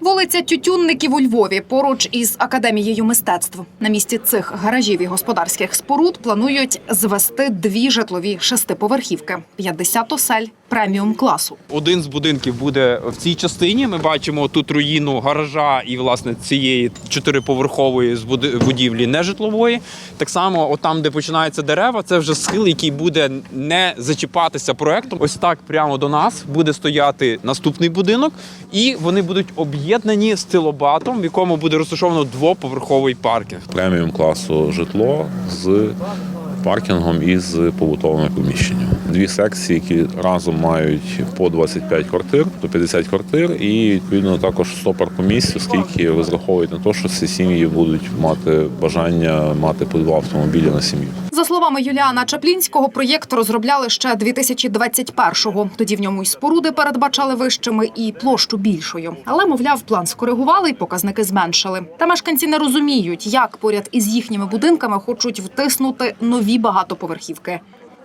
Вулиця Тютюнників у Львові поруч із академією мистецтв. На місці цих гаражів і господарських споруд планують звести дві житлові шестиповерхівки, 50 осель преміум класу. Один з будинків буде в цій частині. Ми бачимо тут руїну гаража і власне цієї чотириповерхової будівлі нежитлової. Так само, от там, де починаються дерева, це вже схил, який буде не зачіпатися проектом. Ось так прямо до нас буде стояти наступний будинок, і вони будуть об'єднані з тилобатом, в якому буде розташовано двоповерховий паркінг. преміум класу житло з паркінгом і з побутовими поміщеннями. Дві секції, які разом мають по 25 квартир, по 50 квартир, і відповідно також 100 паркомісць, оскільки розраховують на те, що ці сім'ї будуть мати бажання мати по два автомобілі на сім'ю. За словами Юліана Чаплінського, проєкт розробляли ще 2021-го. Тоді в ньому й споруди передбачали вищими і площу більшою. Але, мовляв, план скоригували і показники зменшили. Та мешканці не розуміють, як поряд із їхніми будинками хочуть втиснути нові багатоповерхівки.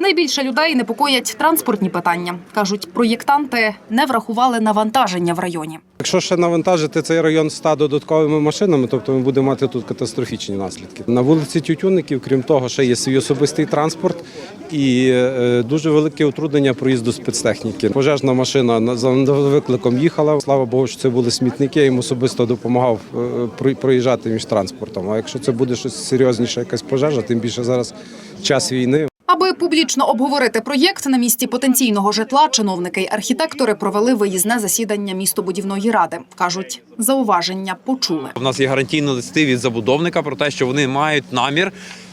Найбільше людей непокоять транспортні питання. кажуть, проєктанти не врахували навантаження в районі. Якщо ще навантажити цей район 100 додатковими машинами, тобто ми будемо мати тут катастрофічні наслідки. На вулиці Тютюнників, крім того, ще є свій особистий транспорт і е, дуже велике утруднення проїзду спецтехніки. Пожежна машина на- за викликом їхала. Слава Богу, що це були смітники. Я їм особисто допомагав е, проїжджати між транспортом. А якщо це буде щось серйозніше, якась пожежа, тим більше зараз час війни. Аби публічно обговорити проєкт на місці потенційного житла, чиновники й архітектори провели виїзне засідання містобудівної ради. кажуть, зауваження почули. У нас є гарантійні листи від забудовника про те, що вони мають намір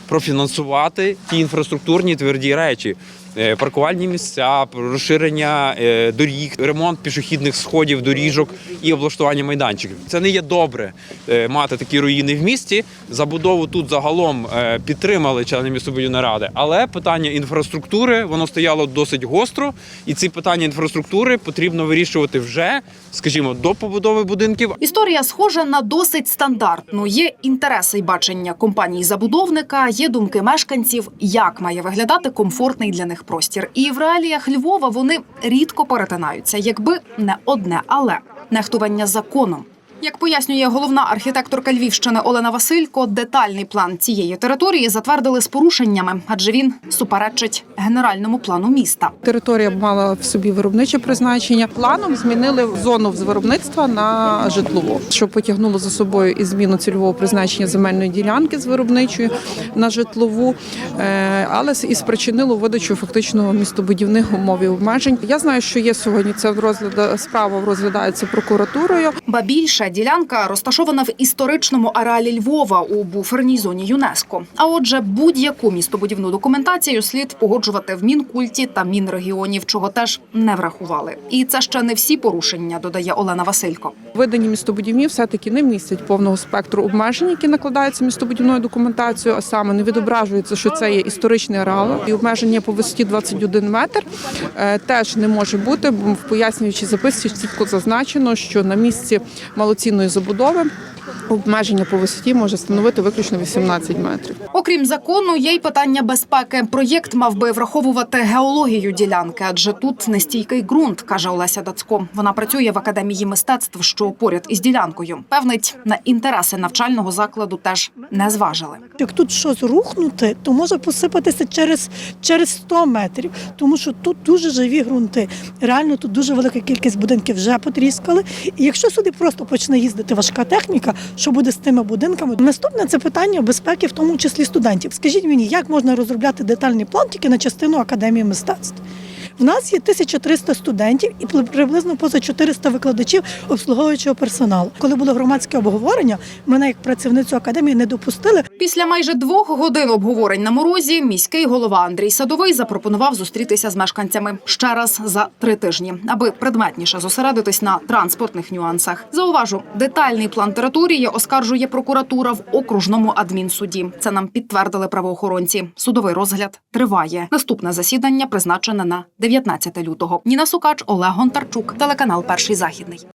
профінансувати ті інфраструктурні тверді речі. Е, Паркувальні місця, розширення е, доріг, ремонт пішохідних сходів, доріжок і облаштування майданчиків. Це не є добре е, мати такі руїни в місті. Забудову тут загалом підтримали члени містобудівної ради, але питання інфраструктури воно стояло досить гостро, і ці питання інфраструктури потрібно вирішувати вже, скажімо, до побудови будинків, Історія схожа на досить стандартну. Є інтереси й бачення компанії забудовника, є думки мешканців, як має виглядати комфортний для них простір. І в реаліях Львова вони рідко перетинаються, якби не одне, але нехтування законом. Як пояснює головна архітекторка Львівщини Олена Василько, детальний план цієї території затвердили з порушеннями, адже він суперечить генеральному плану міста. Територія мала в собі виробниче призначення. Планом змінили зону з виробництва на житлову, що потягнуло за собою і зміну цільового призначення земельної ділянки з виробничої на житлову, е, але і спричинило видачу фактично містобудівних умов і обмежень. Я знаю, що є сьогодні це в розгляда справа розглядається прокуратурою. Ба більше ділянка розташована в історичному ареалі Львова у буферній зоні ЮНЕСКО. А отже, будь-яку містобудівну документацію слід погоджувати в мінкульті та мінрегіонів, чого теж не врахували. І це ще не всі порушення, додає Олена Василько. Видані містобудівні все-таки не містять повного спектру обмежень, які накладаються містобудівною документацією, а саме не відображується, що це є історичний ареал. І обмеження по висоті 21 метр е, теж не може бути. В пояснюючій записці чітко зазначено, що на місці малоцінної забудови обмеження по висоті може становити виключно 18 метрів. Окрім закону, є й питання безпеки. Проєкт мав би враховувати геологію ділянки, адже тут нестійкий ґрунт, каже Олеся Дацько. Вона працює в академії мистецтв, що поряд із ділянкою. Певнить, на інтереси навчального закладу теж не зважили. Як тут щось рухнути, то може посипатися через, через 100 метрів, тому що тут дуже живі ґрунти. Реально тут дуже велика кількість будинків вже потріскали. І якщо сюди просто почне їздити важка техніка, що буде з тими будинками? Наступне це питання безпеки, в тому числі студентів. Скажіть мені, як можна розробляти детальний план тільки на частину академії мистецтв? В нас є 1300 студентів і приблизно поза 400 викладачів обслуговуючого персоналу. Коли було громадське обговорення, мене як працівницю академії не допустили. Після майже двох годин обговорень на морозі міський голова Андрій Садовий запропонував зустрітися з мешканцями ще раз за три тижні, аби предметніше зосередитись на транспортних нюансах. Зауважу, детальний план території оскаржує прокуратура в окружному адмінсуді. Це нам підтвердили правоохоронці. Судовий розгляд триває. Наступне засідання призначене на 19 лютого. Ніна Сукач, Олег Гонтарчук, телеканал Перший західний.